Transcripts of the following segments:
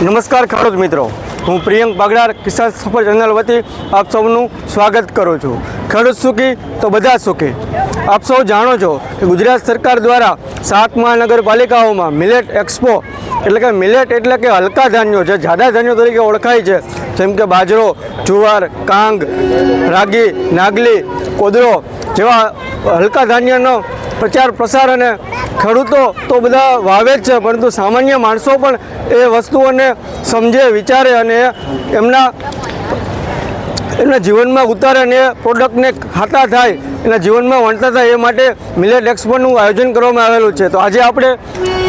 નમસ્કાર ખેડૂત મિત્રો. હું પ્રિયંક બાગડાર, કિસાન સફર ચેનલ વતી આપ સૌનું સ્વાગત કરું છું. ખેડૂત સુખી તો બધા સુખી. આપ સૌ જાણો છો કે ગુજરાત સરકાર દ્વારા સાત મહાનગરપાલિકાઓમાં મિલેટ એક્સપો એટલે કે મિલેટ એટલે કે હલકા ધાન્યો જે જાડા ધાન્યો તરીકે ઓળખાય છે, જેમ કે બાજરો, જુવાર, કાંગ, રાગી, નાગલી, કોદરો જેવા હલકા ધાન્યનો પ્રચાર પ્રસાર અને ખેડૂતો તો બધા વાવે જ છે, પરંતુ સામાન્ય માણસો પણ એ વસ્તુઓને સમજે, વિચારે અને એમના એમના જીવનમાં ઉતારે અને પ્રોડક્ટને ખાતા થાય, એના જીવનમાં વણતા થાય, એ માટે મિલેટ એક્સપોનું આયોજન કરવામાં આવેલું છે. તો આજે આપણે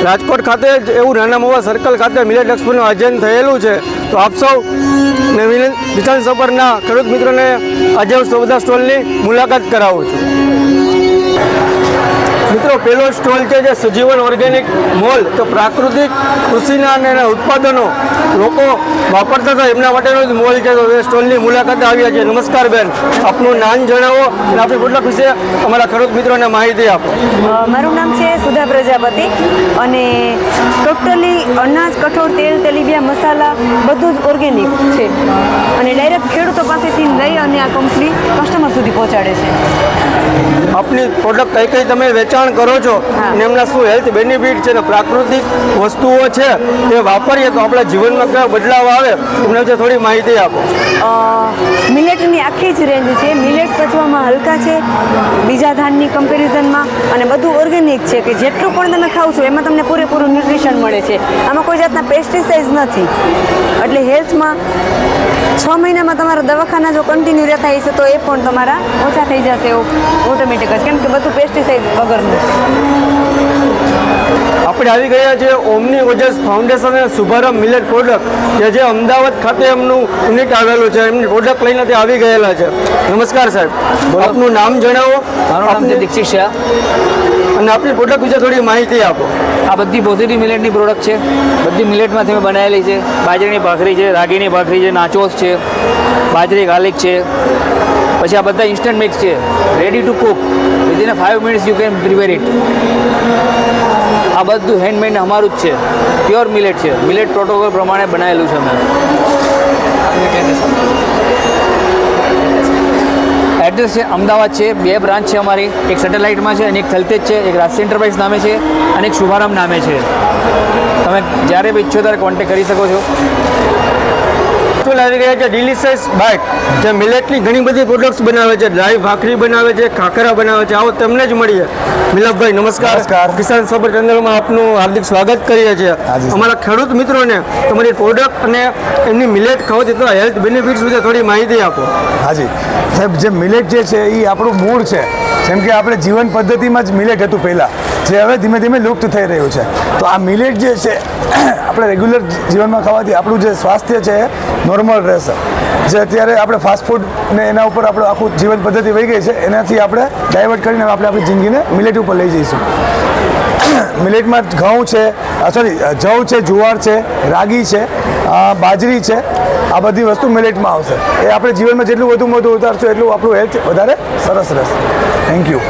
રાજકોટ ખાતે જ એવું નાના મોવા સર્કલ ખાતે મિલેટ એક્સપોનું આયોજન થયેલું છે. તો આપ સૌ ને વિનંત કિસાન સફરના ખેડૂત મિત્રોને આજે હું બધા સ્ટોલની મુલાકાત કરાવું છું. પેલો સ્ટોલ છે જે સજીવન ઓર્ગેનિક મોલ. તો પ્રાકૃતિક કૃષિના અને ઉત્પાદનો લોકો વાપરતા હતા. એમના માટેનો જ મોલ છે. તો એ સ્ટોલની મુલાકાતે આવ્યા છે નમસ્કાર બેન. આપનું નામ જણાવો અને આપણી પ્રોડક્ટ વિશે અમારા ખેડૂત મિત્રોને માહિતી આપો. મારું નામ છે સુધા પ્રજાપતિ અને ટોટલી અનાજ, કઠોળ, તેલ તેલીબિયા મસાલા બધું જ ઓર્ગેનિક છે. અને ડાયરેક્ટ ખેડૂતો પાસેથી લઈ અને આ કંપની કસ્ટમર સુધી પહોંચાડે છે. આપની પ્રોડક્ટ કઈ કઈ તમે વેચાણ કરો છો. અને એમના શું હેલ્થ બેનિફિટ છે ને પ્રાકૃતિક વસ્તુઓ છે એ વાપરીએ તો આપણા જીવનમાં કયો બદલાવ આવે એમને જે થોડી માહિતી આપો. મિલેટની આખી જ રેન્જ છે. મિલેટ પચવામાં હલકા છે બીજા ધાનની કમ્પેરિઝનમાં અને બધું ઓર્ગેનિક છે કે જેટલું પણ તમે ખાવ છો એમાં તમને પૂરેપૂરું ન્યુટ્રિશન મળે છે. આમાં કોઈ જાતના પેસ્ટિસાઇડ નથી. એટલે હેલ્થમાં છ મહિનામાં તમારા દવાખાના જો કન્ટિન્યુ રહેતા હશે તો એ પણ તમારા ઓછા થઈ જશે ઓટોમેટિક જ. કેમ કે બધું પેસ્ટિસાઇડ વગરનું છે આપણે આવી ગયા છે ઓમની ઓજસ ફાઉન્ડેશન અને શુભારંભ મિલેટ પ્રોડક્ટ કે જે અમદાવાદ ખાતે એમનું યુનિટ આવેલું છે એમની પ્રોડક્ટ લઈને તે આવી ગયેલા છે. નમસ્કાર સાહેબ. આપનું નામ જણાવો. મારું નામ છે દીક્ષિત શાહ. અને આપની પ્રોડક્ટ વિશે થોડી માહિતી આપો. આ બધી પોઝિટિવ મિલેટની પ્રોડક્ટ છે. બધી મિલેટમાંથી મેં બનાવેલી છે. બાજરીની ભાખરી છે રાગીની ભાખરી છે નાચોસ છે બાજરી ગાર્લિક છે. પછી આ બધા ઇન્સ્ટન્ટ મિક્સ છે. Ready to cook within five minutes you can prepare it આ બધું હેન્ડમેડ અમારું જ છે. પ્યોર મિલેટ છે. મિલેટ પ્રોટોકોલ પ્રમાણે બનાવેલું છે અમે. એડ્રેસ છે અમદાવાદ છે. બે બ્રાન્ચ છે અમારી. એક સેટેલાઇટમાં છે અને એક થલતેજ છે. એક રાજ એન્ટરપ્રાઇઝ નામે છે અને એક શુભારામ નામે છે. તમે જ્યારે બી ઈચ્છો ત્યારે કોન્ટેક કરી શકો છો. તો આવી ગયા છે ડિલિશિયસ બાઇટ જે મિલેટની ઘણી બધી પ્રોડક્ટ્સ બનાવે છે ડ્રાય ભાખરી બનાવે છે ખાખરા બનાવે છે. આવો તેમને જ મળીએ. મિલકભાઈ નમસ્કાર. નમસ્કાર. કિસાન સબર ચેનલમાં આપનું હાર્દિક સ્વાગત કરીએ છીએ. અમારા ખેડૂત મિત્રોને તમારી પ્રોડક્ટ અને એમની મિલેટ ખાવ તો હેલ્થ બેનિફિટ્સ વિશે થોડી માહિતી આપો. હાજી. સાહેબ જે મિલેટ જે છે એ આપણું મૂળ છે. જેમ કે આપણે જીવન પદ્ધતિમાં જ મિલેટ હતું પહેલાં, જે હવે ધીમે ધીમે લુપ્ત થઈ રહ્યું છે. તો આ મિલેટ જે છે, આપણે રેગ્યુલર જીવનમાં ખાવાથી આપણું જે સ્વાસ્થ્ય છે નોર્મલ રહેશે. જે અત્યારે આપણે ફાસ્ટફૂડ ને એના ઉપર આપણું આખું જીવન પદ્ધતિ વહી ગઈ છે, એનાથી આપણે ડાયવર્ટ કરીને આપણે આપણી જિંદગીને મિલેટ ઉપર લઈ જઈશું. મિલેટમાં ઘઉં છે સોરી જવ છે, જુવાર છે, રાગી છે બાજરી છે. આ બધી વસ્તુ મિલેટમાં આવશે. એ આપણે જીવનમાં જેટલું વધુ વધુ ઉતારશું, એટલું આપણું હેલ્થ વધારે સરસ રહેશે. થેન્ક યુ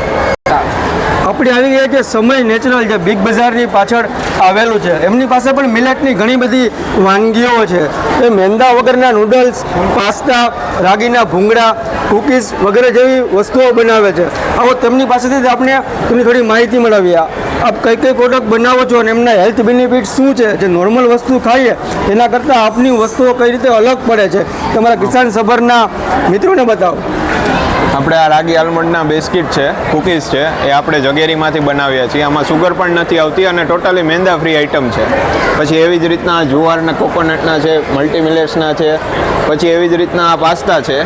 આપણે આવી ગયા કે સમય નેચરલ જે બિગ બજારની પાછળ આવેલું છે. એમની પાસે પણ મિલેટની ઘણી બધી વાનગીઓ છે. એ મેંદા વગરના નૂડલ્સ પાસ્તા, રાગીના ભૂંગળા કૂકીઝ વગેરે જેવી વસ્તુઓ બનાવે છે. આવો તેમની પાસેથી જ આપણે તેમની થોડી માહિતી મેળવીએ. આપ કઈ કઈ પ્રોડક્ટ બનાવો છો અને એમના હેલ્થ બેનિફિટ શું છે? જે નોર્મલ વસ્તુ ખાઈએ, એના કરતાં આપની વસ્તુઓ કઈ રીતે અલગ પડે છે? તમારા કિસાન સભરના મિત્રોને બતાવો. આપણે આ રાગી આલમંડના બિસ્કિટ છે, કૂકીઝ છે, એ આપણે જગેરીમાંથી બનાવીએ છીએ. આમાં સુગર પણ નથી આવતી અને ટોટલી મેંદા ફ્રી આઇટમ છે. પછી એવી જ રીતના જુવારના કોકોનટના છે મલ્ટી મિલેટ્સના છે, પછી એવી જ રીતના આ પાસ્તા છે,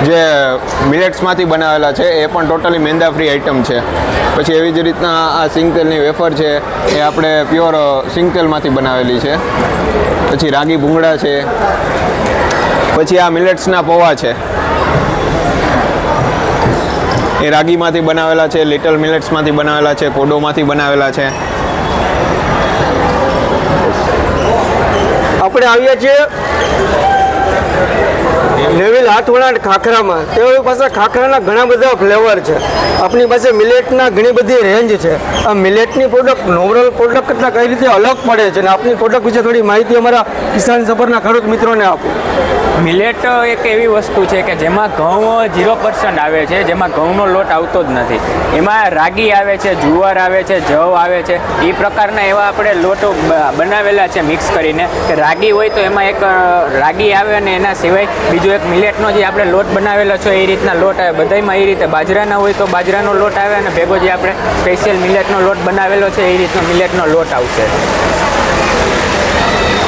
જે મિલેટ્સમાંથી બનાવેલા છે, એ પણ ટોટલી મેંદા ફ્રી આઇટમ છે. પછી એવી જ રીતના આ સિંગતેલની વેફર છે, એ આપણે પ્યોર સિંગતેલમાંથી બનાવેલી છે. પછી રાગી ભૂંગળા છે. પછી આ મિલેટ્સના પૌવા છે. એ રાગીમાંથી બનાવેલા છે લિટલ મિલેટ્સમાંથી બનાવેલા છે કોડોમાંથી બનાવેલા છે. આપણે આવ્યા છીએ નેવિલ હાથવણાટ ખાખરામાં. તેઓ પાસે ખાખરાના ઘણા બધા ફ્લેવર છે. આપણી પાસે મિલેટના ઘણી બધી રેન્જ છે. આ મિલેટની પ્રોડક્ટ નોર્મલ પ્રોડક્ટ કરતાં કઈ રીતે અલગ પડે છે અને આપની પ્રોડક્ટ વિશે થોડી માહિતી અમારા કિસાન સફરના ખેડૂત મિત્રોને આપો. મિલેટ એક એવી વસ્તુ છે કે જેમાં ઘઉં ઝીરો પર્સન્ટ આવે છે, જેમાં ઘઉંનો લોટ આવતો જ નથી. એમાં રાગી આવે છે, જુવાર આવે છે, જવ આવે છે. એ પ્રકારના એવા આપણે લોટો બનાવેલા છે મિક્સ કરીને. કે રાગી હોય તો એમાં એક રાગી આવે અને એના સિવાય બીજો એક મિલેટનો જે આપણે લોટ બનાવેલો છે, એ રીતના લોટ આવે. બધાયમાં એ રીતે બાજરાના હોય તો બાજરાનો લોટ આવે અને ભેગો જે આપણે સ્પેશિયલ મિલેટનો લોટ બનાવેલો છે, એ રીતનો મિલેટનો લોટ આવશે.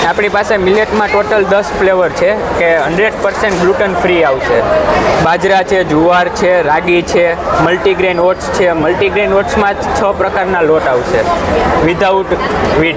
આપણી પાસે મિલેટમાં ટોટલ દસ ફ્લેવર છે કે હંડ્રેડ પર્સન્ટ ગ્લુટન ફ્રી આવશે. બાજરા છે, જુવાર છે, રાગી છે મલ્ટીગ્રેન ઓટ્સ છે. મલ્ટીગ્રેન ઓટ્સમાં છ પ્રકારના લોટ આવશે. વિધાઉટ વીટ